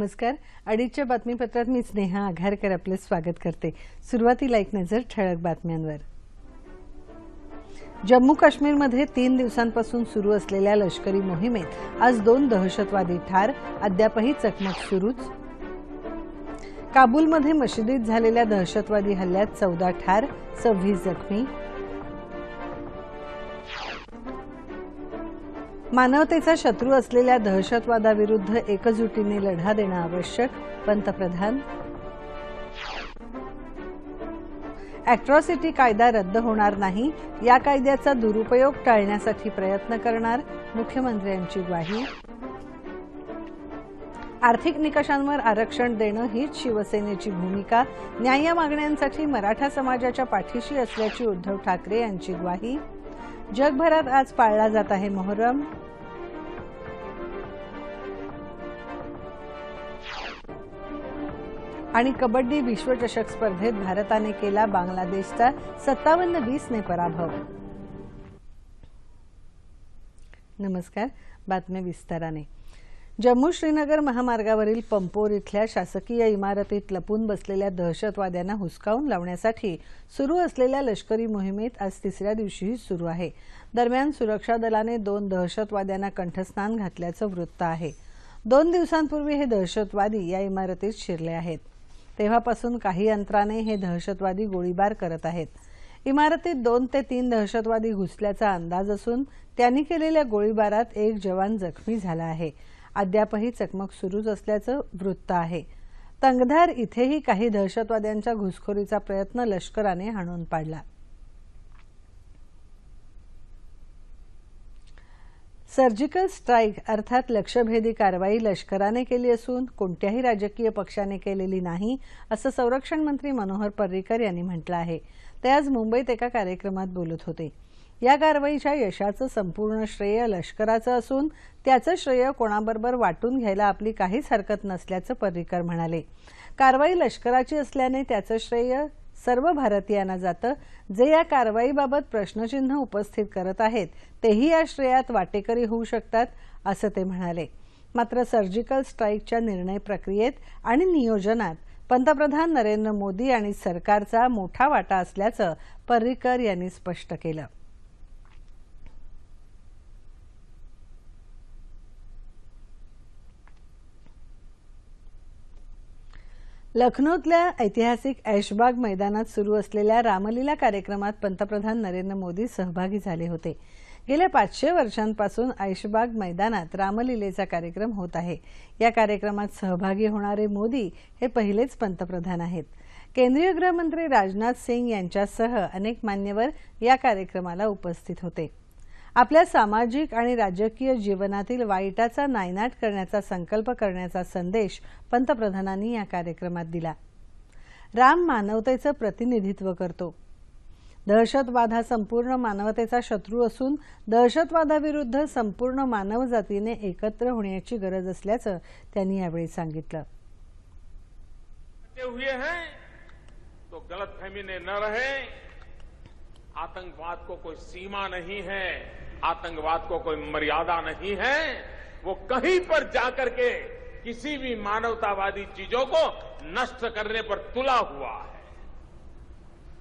नमस्कार. अडीचच्या बातमीपत्रात मी स्नेहा आघारकर आपलं स्वागत करते. सुरुवातीला एक नजर ठळक बातम्यांवर. जम्मू काश्मीरमध्ये तीन दिवसांपासून सुरू असलेल्या लष्करी मोहिमेत आज दोन दहशतवादी ठार अद्यापही चकमक सुरूच. काबूलमध्ये मशिदीत झालेल्या दहशतवादी हल्ल्यात चौदा ठार सव्वीस जखमी. मानवतेचा शत्रू असलेल्या दहशतवादाविरुद्ध एकजुटीने लढा देणं आवश्यक. पंतप्रधान. अॅट्रॉसिटी कायदा रद्द होणार नाही. या कायद्याचा दुरुपयोग टाळण्यासाठी प्रयत्न करणार मुख्यमंत्र्यांची ग्वाही. आर्थिक निकषांवर आरक्षण देणं हीच शिवसेनेची भूमिका. न्याय मागण्यांसाठी मराठा समाजाच्या पाठीशी असल्याची उद्धव ठाकरे यांची ग्वाही. जगभरात आज पाळला जात आहे मोहरम. आणि कबड्डी विश्वचषक स्पर्धेत भारताने केला बांगलादेशचा सत्तावन्न वीसने पराभव. नमस्कार बातम्या विस्ताराने. जम्मू श्रीनगर महामार्गावरील पंपोर इथल्या शासकीय इमारतीत लपून बसलेल्या दहशतवाद्यांना हुसकावून लावण्यासाठी सुरू असलेल्या लष्करी मोहिमेत आज तिसऱ्या दिवशीही सुरू आहे. दरम्यान सुरक्षा दलाने दोन दहशतवाद्यांना कंठस्नान घातल्याचं वृत्त आहे. दोन दिवसांपूर्वी हे दहशतवादी या इमारतीत शिरले आहेत. तेव्हापासून काही अंतराने हे दहशतवादी गोळीबार करत आहेत. इमारतीत दोन ते तीन दहशतवादी घुसल्याचा अंदाज असून त्यांनी केलेल्या गोळीबारात एक जवान जखमी झाला आहे. अद्यापही चकमक सुरूच असल्याचं वृत्त आहे. तंगधार इथेही काही दहशतवाद्यांच्या घुसखोरीचा प्रयत्न लष्कराने हाणून पाडला. सर्जिकल स्ट्राईक अर्थात लक्षभेदी कारवाई लष्कराने केली असून कोणत्याही राजकीय पक्षाने केलेली नाही असं संरक्षण मंत्री मनोहर पर्रिकर यांनी म्हटलं आहे. ते आज मुंबईत एका कार्यक्रमात बोलत होते. या कारवाईच्या यशाचं संपूर्ण श्रेय लष्कराचं असून त्याचं श्रेय कोणाबरोबर वाटून घ्यायला आपली काहीच हरकत नसल्याचं पर्रिकर म्हणाले. कारवाई लष्कराची असल्याने त्याचं श्रेय सर्व भारतीयांना जातं. जे या कारवाईबाबत प्रश्नचिन्ह उपस्थित करत आहेत तेही या श्रेयात वाटेकरी होऊ शकतात असं ते म्हणाले. मात्र सर्जिकल स्ट्राईकच्या निर्णय प्रक्रियेत आणि नियोजनात पंतप्रधान नरेंद्र मोदी आणि सरकारचा मोठा वाटा असल्याचं पर्रिकर यांनी स्पष्ट केलं. लखनौतल्या ऐतिहासिक ऐशबाग मैदानात सुरू असलेल्या रामलीला कार्यक्रमात पंतप्रधान नरेंद्र मोदी सहभागी झाले होते. गेल्या पाचशे वर्षांपासून ऐशबाग मैदानात रामलीलेचा कार्यक्रम होत आहे. या कार्यक्रमात सहभागी होणारे मोदी हे पहिलेच पंतप्रधान आहेत. केंद्रीय गृहमंत्री राजनाथ सिंग यांच्यासह अनेक मान्यवर या कार्यक्रमाला उपस्थित होते. आपल्या सामाजिक आणि राजकीय जीवनातील वाईटाचा नायनाट करण्याचा संकल्प करण्याचा संदेश पंतप्रधानांनी या कार्यक्रमात दिला. राम मानवतेचं प्रतिनिधित्व करतो. दहशतवाद हा संपूर्ण मानवतेचा शत्रू असून दहशतवादाविरुद्ध संपूर्ण मानवजातीने एकत्र होण्याची गरज असल्याचं त्यांनी यावेळी सांगितलं. हुए हैं तो गलतफहमी ने न रहे आतंकवाद को कोई सीमा नहीं है, आतंकवाद को कोई मर्यादा नहीं है, वो कहीं पर जाकर के किसी भी मानवतावादी चीज़ों को नष्ट करने पर तुला हुआ है।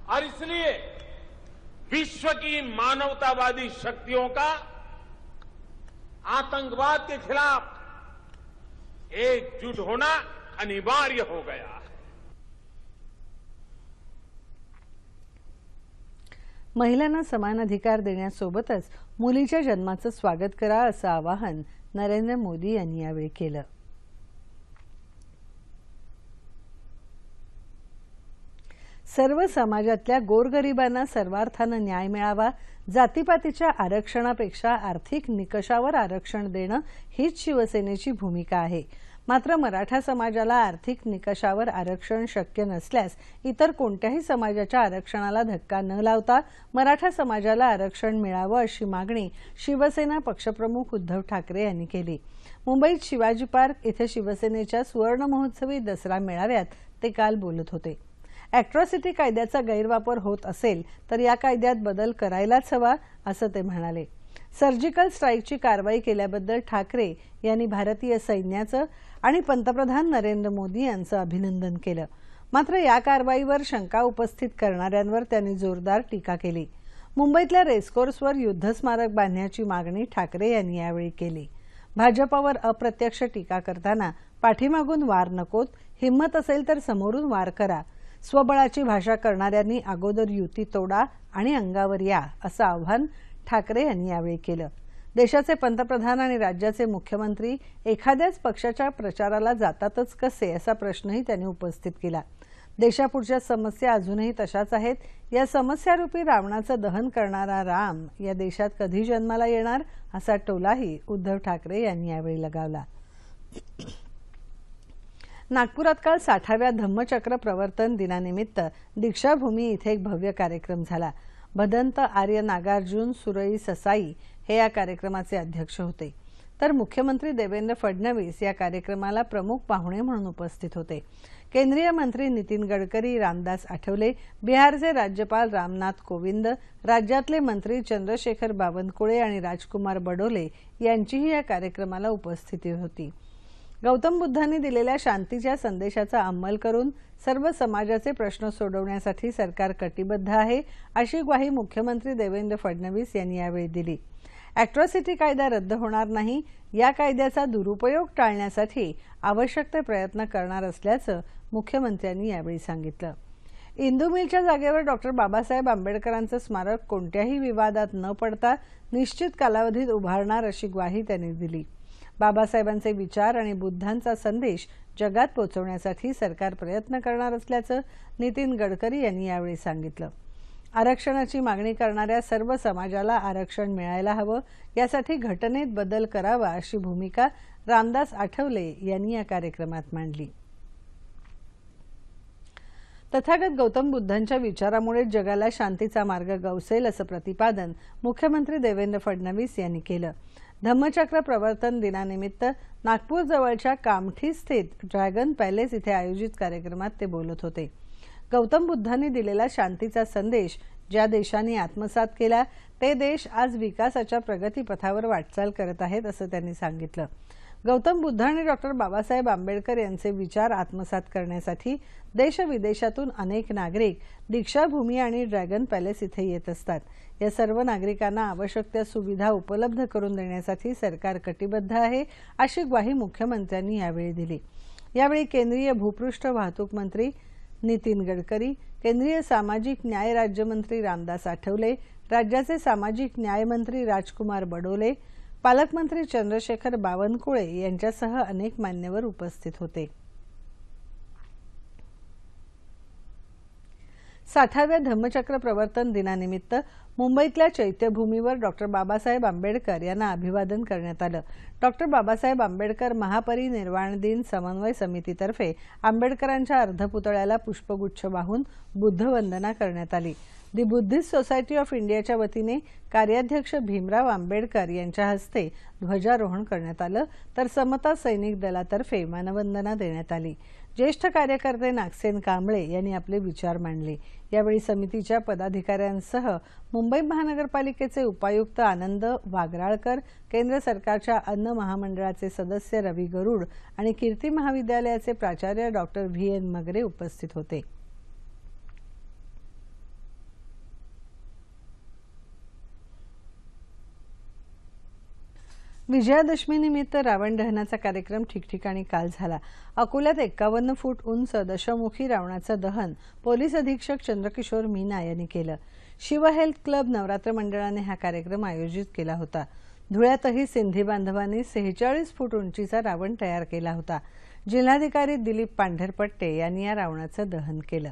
और इसलिए विश्व की मानवतावादी शक्तियों का आतंकवाद के खिलाफ एकजुट होना अनिवार्य हो गया है। महिलांना समान अधिकार देण्यासोबतच मुलीच्या जन्माचं स्वागत करा असं आवाहन नरेंद्र मोदी यांनी यावेळी केलं. सर्व समाजातल्या गोरगरिबांना सर्वार्थानं न्याय मिळावा जातीपातीच्या आरक्षणापेक्षा आर्थिक निकषावर आरक्षण देणं हीच शिवसेनेची भूमिका आहे. मात्र मराठा समाजाला आर्थिक निकषावर आरक्षण शक्य नसल्यास इतर कोणत्याही समाजाच्या आरक्षणाला धक्का न लावता मराठा समाजाला आरक्षण मिळावं अशी मागणी शिवसेना पक्षप्रमुख उद्धव ठाकरे यांनी केली. मुंबईत शिवाजी पार्क इथे शिवसेनेच्या सुवर्ण महोत्सवी दसरा मेळाव्यात ते काल बोलत होते. अॅट्रॉसिटी कायद्याचा गैरवापर होत असेल तर या कायद्यात बदल करायलाच हवा असं ते म्हणाले. सर्जिकल स्ट्राईकची कारवाई केल्याबद्दल ठाकरे यांनी भारतीय सैन्याचं आणि पंतप्रधान नरेंद्र मोदी यांचं अभिनंदन केलं. मात्र या कारवाईवर शंका उपस्थित करणाऱ्यांवर त्यांनी जोरदार टीका केली. मुंबईतल्या रेसकोर्सवर युद्धस्मारक बांधण्याची मागणी ठाकरे यांनी यावेळी केली. भाजपावर अप्रत्यक्ष टीका करताना पाठीमागून वार नकोत हिंमत असेल तर समोरून वार करा. स्वबळाची भाषा करणाऱ्यांनी अगोदर युती तोडा आणि अंगावर या असं आव्हान ठाकरे यांनी यावेळी केलं. देशाचे पंतप्रधान आणि राज्याचे मुख्यमंत्री एखाद्याच पक्षाच्या प्रचाराला जातातच कसे असा प्रश्नही त्यांनी उपस्थित केला. देशापुढच्या समस्या अजूनही तशाच आहेत. या समस्यारूपी रावणाचं दहन करणारा राम या देशात कधी जन्माला येणार असा टोलाही उद्धव ठाकरे यांनी यावेळी लगावला. नागपुरात काल साठाव्या धम्मचक्र प्रवर्तन दिनानिमित्त दीक्षाभूमी इथे एक भव्य कार्यक्रम झाला. भदंत आर्य नागार्जुन सुरई ससाई हे या कार्यक्रमाचे अध्यक्ष होते. तर मुख्यमंत्री देवेंद्र फडणवीस या कार्यक्रमाला प्रमुख पाहुणे म्हणून उपस्थित होते. केंद्रीय मंत्री नितीन गडकरी रामदास आठवले बिहारचे राज्यपाल रामनाथ कोविंद राज्यातले मंत्री चंद्रशेखर बावनकुळे आणि राजकुमार बडोले यांचीही या कार्यक्रमाला उपस्थिती होती. गौतम बुद्धांनी दिलेल्या शांतीच्या संदेशाचा अंमल करून सर्व समाजाचे प्रश्न सोडवण्यासाठी सरकार कटिबद्ध आहे अशी ग्वाही मुख्यमंत्री देवेंद्र फडणवीस यांनी यावेळी दिली. अॅट्रॉसिटी कायदा रद्द होणार नाही या कायद्याचा दुरुपयोग टाळण्यासाठी आवश्यक ते प्रयत्न करणार असल्याचं मुख्यमंत्र्यांनी यावेळी सांगितलं. इंदू मिलच्या जागेवर डॉक्टर बाबासाहेब आंबेडकरांचं स्मारक कोणत्याही विवादात न पडता निश्चित कालावधीत उभारणार अशी ग्वाही त्यांनी दिली. बाबासाहेबांचे विचार आणि बुद्धांचा संदेश जगात पोहोचवण्यासाठी सरकार प्रयत्न करणार असल्याचं नितीन गडकरी यांनी यावेळी सांगितलं. आरक्षणाची मागणी करणाऱ्या सर्व समाजाला आरक्षण मिळायला हवं यासाठी घटनेत बदल करावा अशी भूमिका रामदास आठवले यांनी या कार्यक्रमात मांडली. तथागत गौतम बुद्धांच्या विचारामुळे जगाला शांतीचा मार्ग गवसेल असं प्रतिपादन मुख्यमंत्री देवेंद्र फडणवीस यांनी केलं. धम्मचक्र प्रवर्तन दिनानिमित्त नागपूर जवळच्या कामठी स्थित ड्रॅगन पॅलेस इथे आयोजित कार्यक्रमात ते बोलत होते. गौतम बुद्धांनी दिलेला शांतीचा संदेश ज्या देशांनी आत्मसात केला ते देश आज विकासाच्या प्रगतीपथावर वाटचाल करत आहेत असं त्यांनी सांगितलं. गौतम बुद्ध आणि डॉक्टर बाबासाहेब आंबेडकर यांचे विचार आत्मसात करण्यासाठी देश विदेशातून अनेक नागरिक दीक्षाभूमी आणि ड्रॅगन पॅलेस इथे येत असतात. या सर्व नागरिकांना आवश्यक त्या सुविधा उपलब्ध करून देण्यासाठी सरकार कटिबद्ध आहे अशी ग्वाही मुख्यमंत्र्यांनी यावेळी दिली. यावेळी केंद्रीय भूपृष्ठ वाहतूक मंत्री नितीन गडकरी केंद्रीय सामाजिक न्याय राज्यमंत्री रामदास आठवले राज्याचे सामाजिक न्यायमंत्री राजकुमार बडोले पालकमंत्री चंद्रशेखर बावनकुळे यांच्यासह अनेक मान्यवर उपस्थित होते. साठाव्या धम्मचक्र प्रवर्तन दिनानिमित्त मुंबईतल्या चैत्यभूमीवर डॉक्टर बाबासाहेब आंबेडकर यांना अभिवादन करण्यात आलं. डॉक्टर बाबासाहेब आंबेडकर महापरिनिर्वाण दिन समन्वय समितीतर्फे आंबेडकरांच्या अर्धपुतळ्याला पुष्पगुच्छ वाहून बुद्धवंदना करण्यात आली. दि बुद्धिस्ट सोसायटी ऑफ इंडियाच्या वतीने कार्याध्यक्ष भीमराव आंबेडकर यांच्या हस्ते ध्वजारोहण करण्यात आलं. तर समता सैनिक दलातर्फे मानवंदना देण्यात आली. ज्येष्ठ कार्यकर्ते नागसेन कांबळे यांनी आपले विचार मांडले. यावेळी समितीच्या पदाधिकाऱ्यांसह मुंबई महानगरपालिकेचे उपायुक्त आनंद वागराळकर केंद्र सरकारच्या अन्न महामंडळाचे सदस्य रवी गरुड आणि कीर्ती महाविद्यालयाचे प्राचार्य डॉक्टर व्ही एन मगरे उपस्थित होते. विजयादशमीनिमित्त रावण दहनाचा कार्यक्रम ठिकठिकाणी काल झाला. अकोल्यात एक्कावन्न फूट उंच दशमुखी रावणाचं दहन पोलीस अधीक्षक चंद्रकिशोर मीना यांनी केलं. शिव हेल्थ क्लब नवरात्र मंडळाने हा कार्यक्रम आयोजित केला होता. धुळ्यातही सिंधी बांधवांनी सेहेचाळीस फूट उंचीचा रावण तयार केला होता. जिल्हाधिकारी दिलीप पांढरपट्टे यांनी या रावणाचं दहन केलं.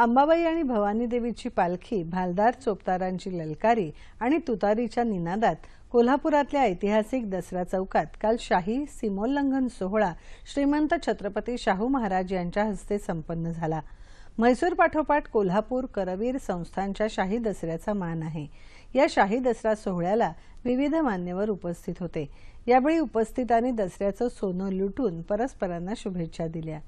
अंबाबाई आणि भवानी देवीची पालखी भालदार चोपतारांची ललकारी आणि तुतारीच्या निनादात कोल्हापुरातल्या ऐतिहासिक दसरा चौकात काल शाही सीमोल्लंघन सोहळा श्रीमंत छत्रपती शाहू महाराज यांच्या हस्ते संपन्न झाला. म्हैसूर पाठोपाठ कोल्हापूर करवीर संस्थांच्या शाही दसऱ्याचा मान आहे. या शाही दसरा सोहळ्याला विविध मान्यवर उपस्थित होते. यावेळी उपस्थितांनी दसऱ्याचं सोनं लुटून परस्परांना शुभेच्छा दिल्या.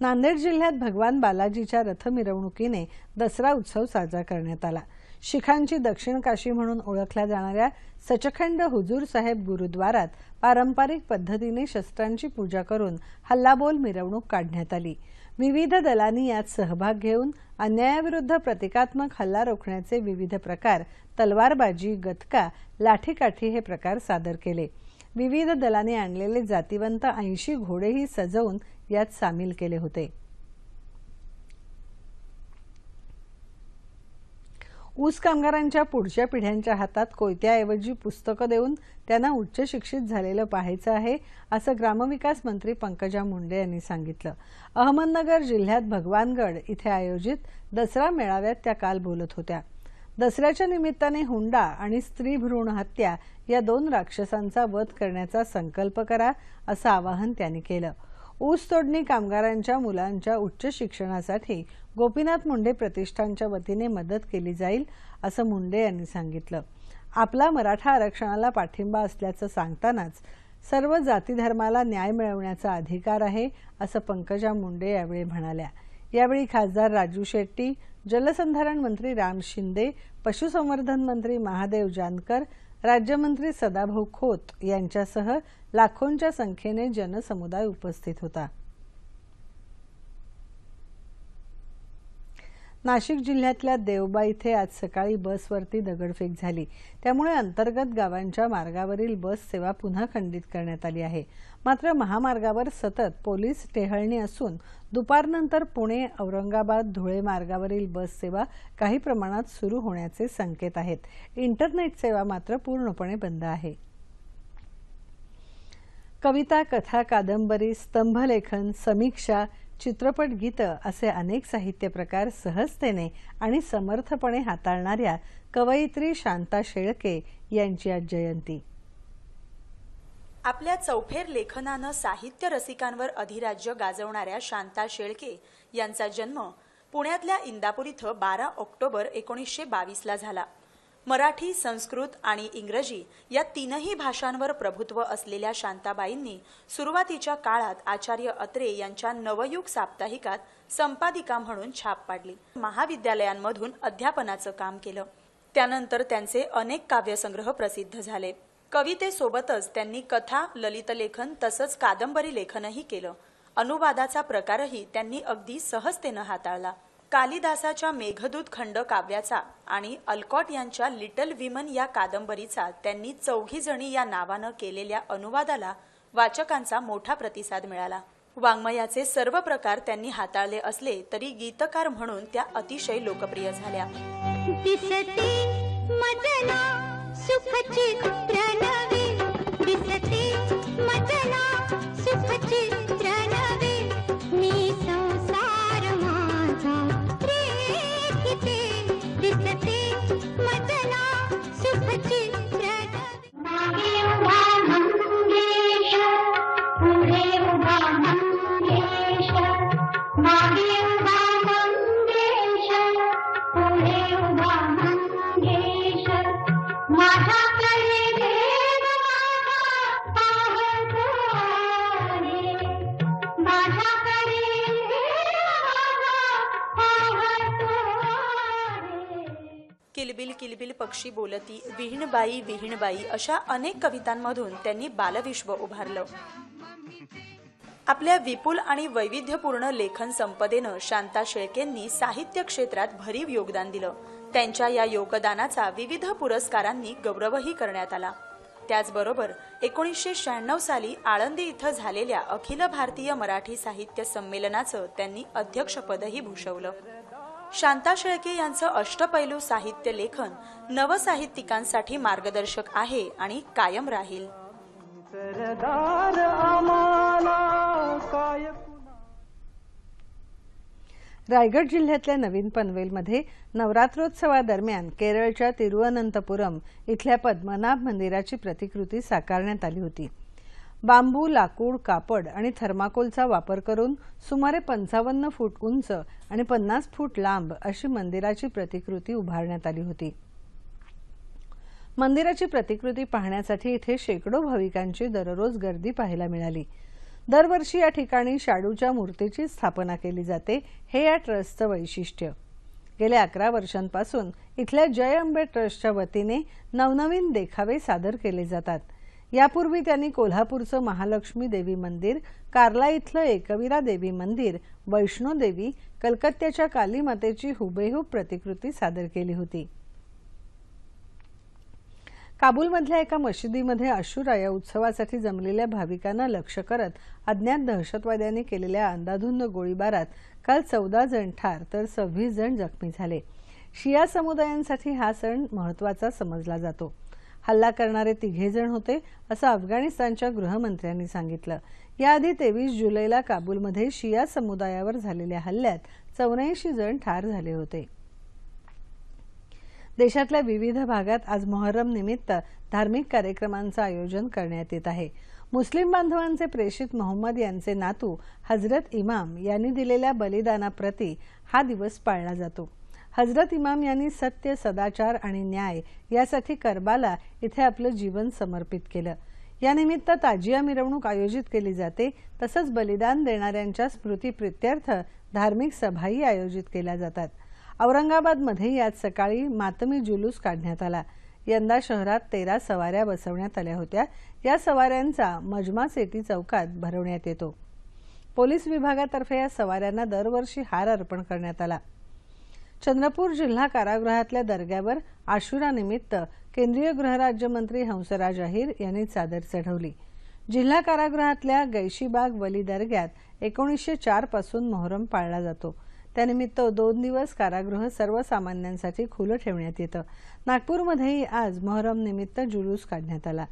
नांदेड जिल्ह्यात भगवान बालाजीच्या रथ मिरवणुकीने दसरा उत्सव साजरा करण्यात आला. शिखांची दक्षिण काशी म्हणून ओळखल्या जाणाऱ्या सचखंड हुजूर साहेब गुरुद्वारात पारंपरिक पद्धतीने शस्त्रांची पूजा करून हल्लाबोल मिरवणूक काढण्यात आली. विविध दलांनी यात सहभाग घेऊन अन्यायाविरुद्ध प्रतिकात्मक हल्ला रोखण्याचे विविध प्रकार तलवारबाजी गतका लाठीकाठी हे प्रकार सादर केले. विविध दलाने आणलेले जातीवंत ऐंशी घोडेही सजवून यात सामील केले होते. ऊस कामगारांच्या पुढच्या पिढ्यांच्या हातात कोयत्याऐवजी पुस्तकं देऊन त्यांना उच्च शिक्षित झालेलं पाहायचं आहे असं ग्रामविकास मंत्री पंकजा मुंडे यांनी सांगितलं. अहमदनगर जिल्ह्यात भगवानगड इथे आयोजित दसरा मेळाव्यात त्या काल बोलत होत्या. दसऱ्याच्या निमित्ताने हुंडा आणि स्त्री भ्रूण हत्या या दोन राक्षसांचा वध करण्याचा संकल्प करा असं आवाहन त्यांनी केलं. ऊस तोडणी कामगारांच्या मुलांच्या उच्च शिक्षणासाठी गोपीनाथ मुंडे प्रतिष्ठानच्या वतीने मदत केली जाईल असं मुंडे यांनी सांगितलं. आपला मराठा आरक्षणाला पाठिंबा असल्याचं सांगतानाच सर्व जातीधर्माला न्याय मिळवण्याचा अधिकार आहे असं पंकजा मुंडे यावेळी म्हणाल्या. यावेळी खासदार राजू शेट्टी जलसंधारण मंत्री राम शिंदे पशुसंवर्धन मंत्री महादेव जानकर राज्यमंत्री सदाभाऊ खोत यांच्यासह लाखोंच्या संख्येने जनसमुदाय उपस्थित होता. नाशिक जिल्ह्यातल्या देवबा इथे आज सकाळी बसवरती दगडफेक झाली. त्यामुळे अंतर्गत गावांच्या मार्गावरील बस सेवा पुन्हा खंडित करण्यात आली आहे. मात्र महामार्गावर सतत पोलीस टेहळणी असून दुपारनंतर पुणे औरंगाबाद धुळे मार्गावरील बस सेवा काही प्रमाणात सुरू होण्याचे संकेत आहेत. इंटरनेट सेवा मात्र पूर्णपणे बंद आहे. कविता कथा कादंबरी स्तंभलेखन समीक्षा चित्रपट गीतं असे अनेक साहित्य प्रकार सहजतेने आणि समर्थपणे हाताळणाऱ्या कवयित्री शांता शेळके यांची आज जयंती. आपल्या चौफेर लेखनानं साहित्य रसिकांवर अधिराज्य गाजवणाऱ्या शांता शेळके यांचा जन्म पुण्यातल्या इंदापूर इथं बारा ऑक्टोबर एकोणीसशे बावीसला झाला. मराठी संस्कृत आणि इंग्रजी या तीनही भाषांवर प्रभुत्व असलेल्या शांताबाईंनी सुरुवातीच्या काळात आचार्य अत्रे यांच्या नवयुग साप्ताहिकात संपादिका म्हणून छाप पाडली. महाविद्यालयांमधून अध्यापनाचं काम केलं. त्यानंतर त्यांचे अनेक काव्यसंग्रह प्रसिद्ध झाले. कवितेसोबतच त्यांनी कथा ललितलेखन तसंच कादंबरी लेखनही केलं. अनुवादाचा प्रकारही त्यांनी अगदी सहजतेनं हाताळला. कालिदासाच्या मेघदूत खंड काव्याचा आणि अल्कॉट यांच्या लिटल विमन या कादंबरीचा त्यांनी चौघी जणी या नावानं केलेल्या अनुवादाला वाचकांचा मोठा प्रतिसाद मिळाला. वाङ्मयाचे सर्व प्रकार त्यांनी हाताळले असले तरी गीतकार म्हणून त्या अतिशय लोकप्रिय झाल्या. दिसते मजना बोलती विहीणबाई विहीणबाई अशा अनेक कवितांमधून त्यांनी बालविश्व उभारलं. आपल्या विपुल आणि वैविध्यपूर्ण लेखन संपदेनं शांता शेळकेंनी साहित्य क्षेत्रात भरीव योगदान दिलं. त्यांच्या या योगदानाचा विविध पुरस्कारांनी गौरवही करण्यात आला. त्याचबरोबर एकोणीसशे शहाण्णव साली आळंदी इथं झालेल्या अखिल भारतीय मराठी साहित्य संमेलनाचं त्यांनी अध्यक्षपदही भूषवलं. शांता शेळके यांचं अष्टपैलू साहित्य लेखन नवसाहित्यिकांसाठी मार्गदर्शक आहे आणि कायम राहील. रायगड जिल्ह्यातल्या नवीन पनवेलमध्ये नवरात्रोत्सवादरम्यान केरळच्या तिरुअनंतपुरम इथल्या पद्मनाभ मंदिराची प्रतिकृती साकारण्यात आली होती. बांबू लाकूड कापड आणि थर्माकोलचा वापर करून सुमारे पंचावन्न फूट उंच आणि पन्नास फूट लांब अशी मंदिराची प्रतिकृती उभारण्यात आली होती. मंदिराची प्रतिकृती पाहण्यासाठी इथे शेकडो भाविकांची दररोज गर्दी पाहायला मिळाली. दरवर्षी या ठिकाणी शाडूच्या मूर्तीची स्थापना केली जाते हे या ट्रस्टचं वैशिष्ट्य. गेल्या अकरा वर्षांपासून इथल्या जय अंबे ट्रस्टच्या वतीने नवनवीन देखावे सादर केले जातात. यापूर्वी त्यांनी कोल्हापूरचं महालक्ष्मी देवी मंदिर कार्ला इथलं एकविरा देवी मंदिर वैष्णो देवी कलकत्त्याच्या काली मातेची हुबेहूब प्रतिकृती सादर केली होती. काबूलमधल्या एका मशिदीमध्ये अशुरा या उत्सवासाठी जमलेल्या भाविकांना लक्ष्य करत अज्ञात दहशतवाद्यांनी केलेल्या अंदाधुंद गोळीबारात काल चौदा जण ठार तर सव्वीस जण जखमी झाले. शिया समुदायांसाठी हा सण महत्त्वाचा समजला जातो. हल्ला करणारे तिघे जण होते असं अफगाणिस्तानच्या गृहमंत्र्यांनी सांगितलं. याआधी तेवीस जुलैला काबूलमध्ये शिया समुदायावर झालेल्या हल्ल्यात चौऱ्याऐंशी जण ठार झाले होते. देशातल्या विविध भागात आज मोहरम निमित्त धार्मिक कार्यक्रमांचं आयोजन करण्यात येत आहे. मुस्लिम बांधवांचे प्रेषित मोहम्मद यांचे नातू हजरत इमाम यांनी दिलेल्या बलिदानाप्रती हा दिवस पाळला जातो. हजरत इमाम यांनी सत्य सदाचार आणि न्याय यासाठी करबाला इथे आपलं जीवन समर्पित केलं. यानिमित्त ताजिया मिरवणूक आयोजित केली जाते. तसंच बलिदान देणाऱ्यांच्या स्मृतीप्रित्यर्थ धार्मिक सभाही आयोजित केल्या जातात. औरंगाबादमध्ये आज सकाळी मातमी जुलूस काढण्यात आला. यंदा शहरात तेरा सवाऱ्या बसवण्यात आल्या होत्या. या सवाऱ्यांचा मजमा सेटी चौकात भरवण्यात येतो. पोलीस विभागातर्फे या सवाऱ्यांना दरवर्षी हार अर्पण करण्यात आला. चंद्रपूर जिल्हा कारागृहातल्या दर्ग्यावर आशुरानिमित्त केंद्रीय गृहराज्यमंत्री हंसराज अहिर यांनी चादर चढवली. जिल्हा कारागृहातल्या गैशीबाग वली दर्ग्यात एकोणीसशे चारपासून मोहरम पाळला जातो. त्यानिमित्त दोन दिवस कारागृह सर्वसामान्यांसाठी खुलं ठेवण्यात येतं. नागपूरमध्येही आज मोहरम निमित्त जुलूस काढण्यात आला.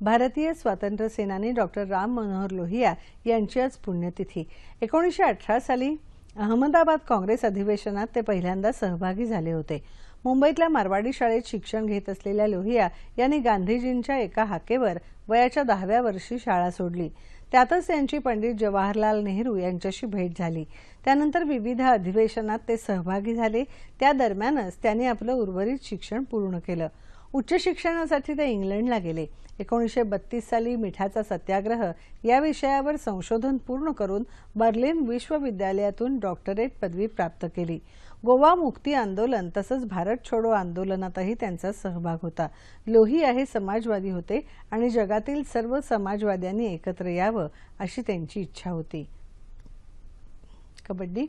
भारतीय स्वातंत्र्य सेनानी डॉक्टर राम मनोहर लोहिया यांची आज पुण्यतिथी. एकोणीसशे अठरा साली अहमदाबाद काँग्रेस अधिवेशनात ते पहिल्यांदा सहभागी झाले होते. मुंबईतल्या मारवाडी शाळेत शिक्षण घेत असलेल्या लोहिया यांनी गांधीजींच्या एका हाकेवर वयाच्या दहाव्या वर्षी शाळा सोडली. त्यातच त्यांची पंडित जवाहरलाल नेहरू यांच्याशी भेट झाली. त्यानंतर विविध अधिवेशनात ते सहभागी झाले. त्या दरम्यानच त्यांनी आपलं उर्वरित शिक्षण पूर्ण केलं. उच्च शिक्षणासाठी ते इंग्लंडला गेले. एकोणीसशे बत्तीस साली मिठाचा सत्याग्रह या विषयावर संशोधन पूर्ण करून बर्लिन विश्वविद्यालयातून डॉक्टरेट पदवी प्राप्त केली. गोवा मुक्ती आंदोलन तसंच भारत छोडो आंदोलनातही त्यांचा सहभाग होता. लोहिया हे समाजवादी होते आणि जगातील सर्व समाजवाद्यांनी एकत्र यावं अशी त्यांची इच्छा होती. कबड्डी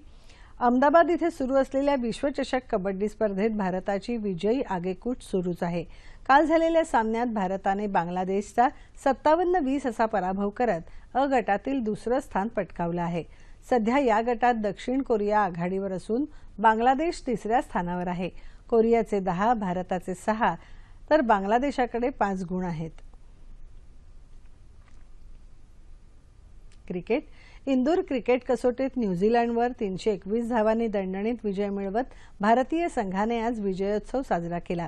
अहमदाबाद इथे सुरू असलेल्या विश्वचषक कबड्डी स्पर्धेत भारताची विजयी आगेकूच सुरूच आहे. काल झालेल्या सामन्यात भारताने बांगलादेशचा सत्तावन्न वीस असा पराभव करत अ गटातील दुसरं स्थान पटकावलं आहे. सध्या या गटात दक्षिण कोरिया आघाडीवर असून बांगलादेश तिसऱ्या स्थानावर आहे. कोरियाचे दहा भारताचे सहा तर बांगलादेशाकडे पाच गुण आहेत. क्रिकेट इंदूर क्रिकेट कसोटीत न्यूझीलंडवर तीनशे एकवीस धावांनी दणदणीत विजय मिळवत भारतीय संघाने आज विजयोत्सव साजरा केला.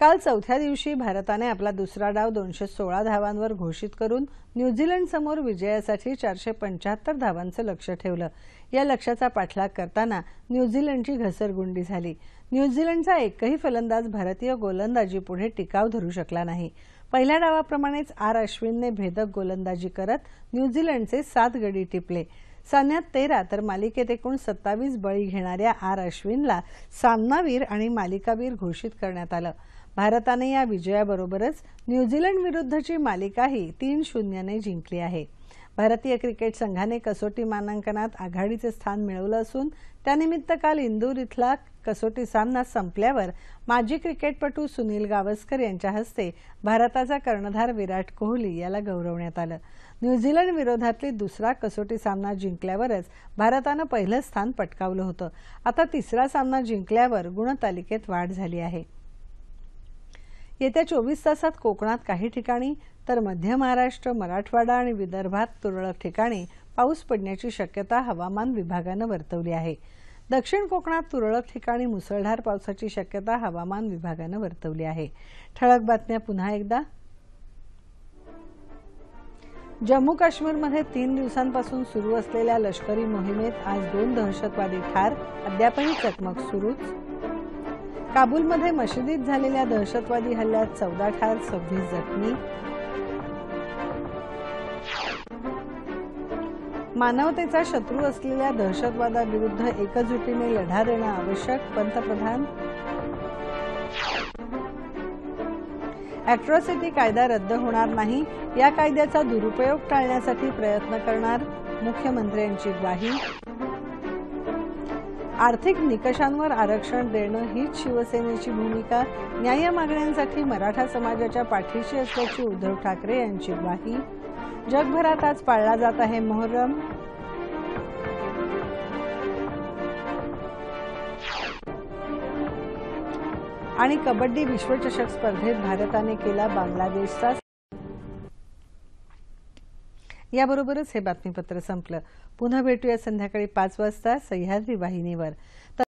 काल चौथ्या दिवशी भारताने आपला दुसरा डाव दोनशे सोळा धावांवर घोषित करून न्यूझीलंडसमोर विजयासाठी चारशे पंच्याहत्तर धावांचं लक्ष ठेवलं. या लक्ष्याचा पाठलाग करताना न्यूझीलंडची घसरगुंडी झाली. न्यूझीलंडचा एकही फलंदाज भारतीय गोलंदाजीपुढे टिकाव धरू शकला नाही. पहिल्या डावाप्रमाणेच आर अश्विनने भेदक गोलंदाजी करत न्यूझीलंडचे सात गडी टिपले. सामन्यात तेरा तर मालिकेत एकूण सत्तावीस बळी घेणाऱ्या आर अश्विनला सामनावीर आणि मालिकावीर घोषित करण्यात आलं. भारताने या विजयाबरोबरच न्यूझीलंड विरुद्धची मालिकाही तीन शून्यने जिंकली आहे. भारतीय क्रिकेट संघाने कसोटी मानांकनात आघाडीचे स्थान मिळवलं असून त्यानिमित्त काल इंदूर इथला कसोटी सामना संपल्यावर माजी क्रिकेटपटू सुनील गावस्कर यांच्या हस्ते भारताचा कर्णधार विराट कोहली याला गौरवण्यात आलं. न्यूझीलंड विरोधातली दुसरा कसोटी सामना जिंकल्यावरच भारतानं पहिलं स्थान पटकावलं होतं. आता तिसरा सामना जिंकल्यावर गुणतालिकेत वाढ झाली आहे. येत्या चोवीस तासात कोकणात काही ठिकाणी तर मध्य महाराष्ट्र मराठवाडा आणि विदर्भात तुरळक ठिकाणी पाऊस पडण्याची शक्यता हवामान विभागानं वर्तवली आहे. दक्षिण कोकणात तुरळक ठिकाणी मुसळधार पावसाची शक्यता हवामान विभागानं वर्तवली आहे. ठळक बातम्या पुन्हा एकदा. जम्मू काश्मीरमध्ये तीन दिवसांपासून सुरू असलेल्या लष्करी मोहिमेत आज दोन दहशतवादी ठार अद्यापही चकमक सुरूच. काबूलमध्ये मशिदीत झालेल्या दहशतवादी हल्ल्यात चौदा ठार सव्वीस जखमी. मानवतेचा शत्रू असलेल्या दहशतवादाविरुद्ध एकजुटीने लढा देणं आवश्यक पंतप्रधान. अॅट्रॉसिटी कायदा रद्द होणार नाही. या कायद्याचा दुरुपयोग टाळण्यासाठी प्रयत्न करणार मुख्यमंत्र्यांची ग्वाही. आर्थिक निकषांवर आरक्षण देणं हीच शिवसेनेची भूमिका. न्याय मागण्यांसाठी मराठा समाजाच्या पाठीशी असल्याची उद्धव ठाकरे यांची ग्वाही. जगभरात आज पाळला जात आहे मोहरम आणि कबड्डी विश्वचषक स्पर्धेत भारताने केला बांगलादेशचा याबरोबरच हे बातमीपत्र संपलं. पुन्हा भेटूया संध्याकाळी पाच वाजता सह्याद्री वाहिनीवर.